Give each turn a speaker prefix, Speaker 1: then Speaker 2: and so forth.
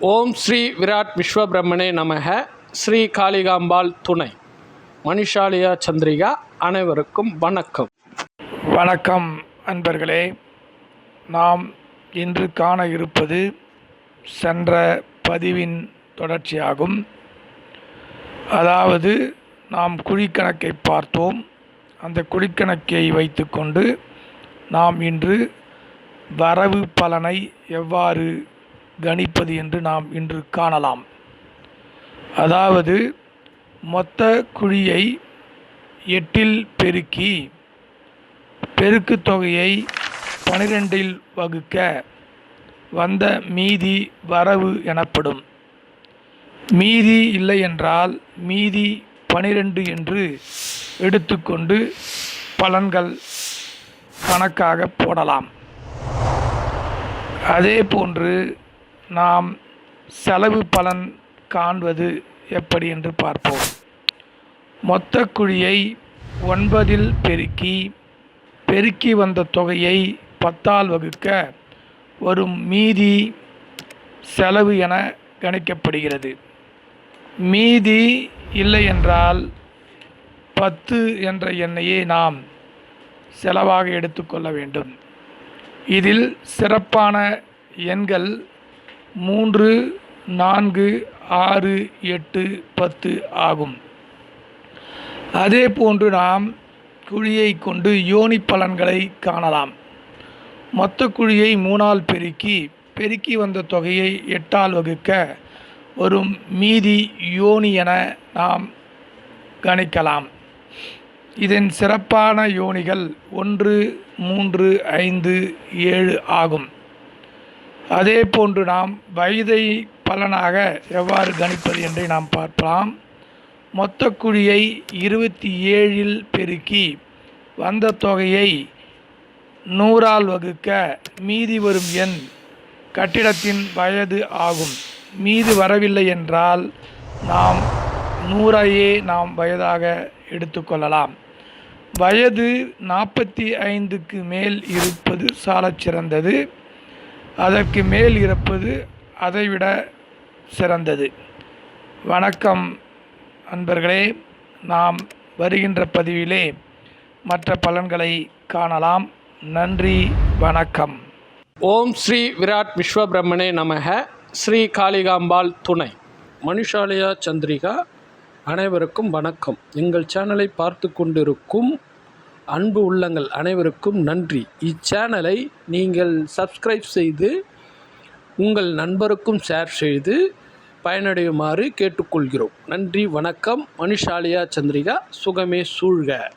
Speaker 1: ஓம் ஸ்ரீ விராட் விஸ்வபிரம்மனே நமக. ஸ்ரீ காளிகாம்பாள் துணை. மணிஷாலியா சந்திரிகா அனைவருக்கும் வணக்கம்.
Speaker 2: வணக்கம் அன்பர்களே. நாம் இன்று காண இருப்பது சென்ற பதிவின் தொடர்ச்சியாகும். அதாவது நாம் குழிக்கணக்கை பார்த்தோம். அந்த குழிக்கணக்கை வைத்துக்கொண்டு நாம் இன்று வரவு பலனை எவ்வாறு கணிப்பது என்று நாம் இன்று காணலாம். அதாவது மொத்த குழியை எட்டில் பெருக்கி பெருக்கு தொகையை பனிரெண்டில் வகுக்க வந்த மீதி வரவு எனப்படும். மீதி இல்லை என்றால் மீதி பனிரெண்டு என்று எடுத்துக்கொண்டு பலன்கள் கணக்காக போடலாம். அதே போன்று நாம் செலவு பலன் காண்பது எப்படி என்று பார்ப்போம். மொத்த குழியை ஒன்பதில் பெருக்கி பெருக்கி வந்த தொகையை பத்தால் வகுக்க வரும் மீதி செலவு என கணிக்கப்படுகிறது. மீதி இல்லை என்றால் பத்து என்ற எண்ணையே நாம் செலவாக எடுத்துக்கொள்ள வேண்டும். இதில் சிறப்பான எண்கள் மூன்று நான்கு ஆறு எட்டு பத்து ஆகும். அதே போன்று நாம் குழியை கொண்டு யோனி பலன்களை காணலாம். மொத்த குழியை மூணால் பெருக்கி பெருக்கி வந்த தொகையை எட்டால் வகுக்க வரும் மீதி யோனி என நாம் கணிக்கலாம். இதன் சிறப்பான யோனிகள் ஒன்று மூன்று ஐந்து ஏழு ஆகும். அதே போன்று நாம் வயதை பலனாக எவ்வாறு கணிப்பது என்று நாம் பார்க்கலாம். மொத்த குழியை இருபத்தி ஏழில் பெருக்கி வந்த தொகையை நூறால் வகுக்க மீதி வரும் எண் கட்டிடத்தின் வயது ஆகும். மீது வரவில்லை என்றால் நாம் நூறையே நாம் வயதாக எடுத்துக்கொள்ளலாம் வயது நாற்பத்தி ஐந்துக்கு மேல் இருப்பது சாலச்சிறந்தது. அதற்கு மேல் இருப்பது அதைவிட சிறந்தது. வணக்கம் அன்பர்களே நாம் வருகின்ற பதிவிலே மற்ற பலன்களை காணலாம். நன்றி வணக்கம்.
Speaker 1: ஓம் ஸ்ரீ விராட் விஸ்வபிரம்மனே நமக. ஸ்ரீ காளிகாம்பாள் துணை. மனுஷாலயா சந்திரிகா அனைவருக்கும் வணக்கம். எங்கள் சேனலை பார்த்து கொண்டிருக்கும் அன்பு உள்ளங்கள் அனைவருக்கும் நன்றி. இச்சேனலை நீங்கள் சப்ஸ்கிரைப் செய்து உங்கள் நண்பருக்கும் ஷேர் செய்து பயனடையுமாறு கேட்டுக்கொள்கிறோம். நன்றி வணக்கம். மனுஷாலியா சந்திரிகா சுகமே சூழ்க.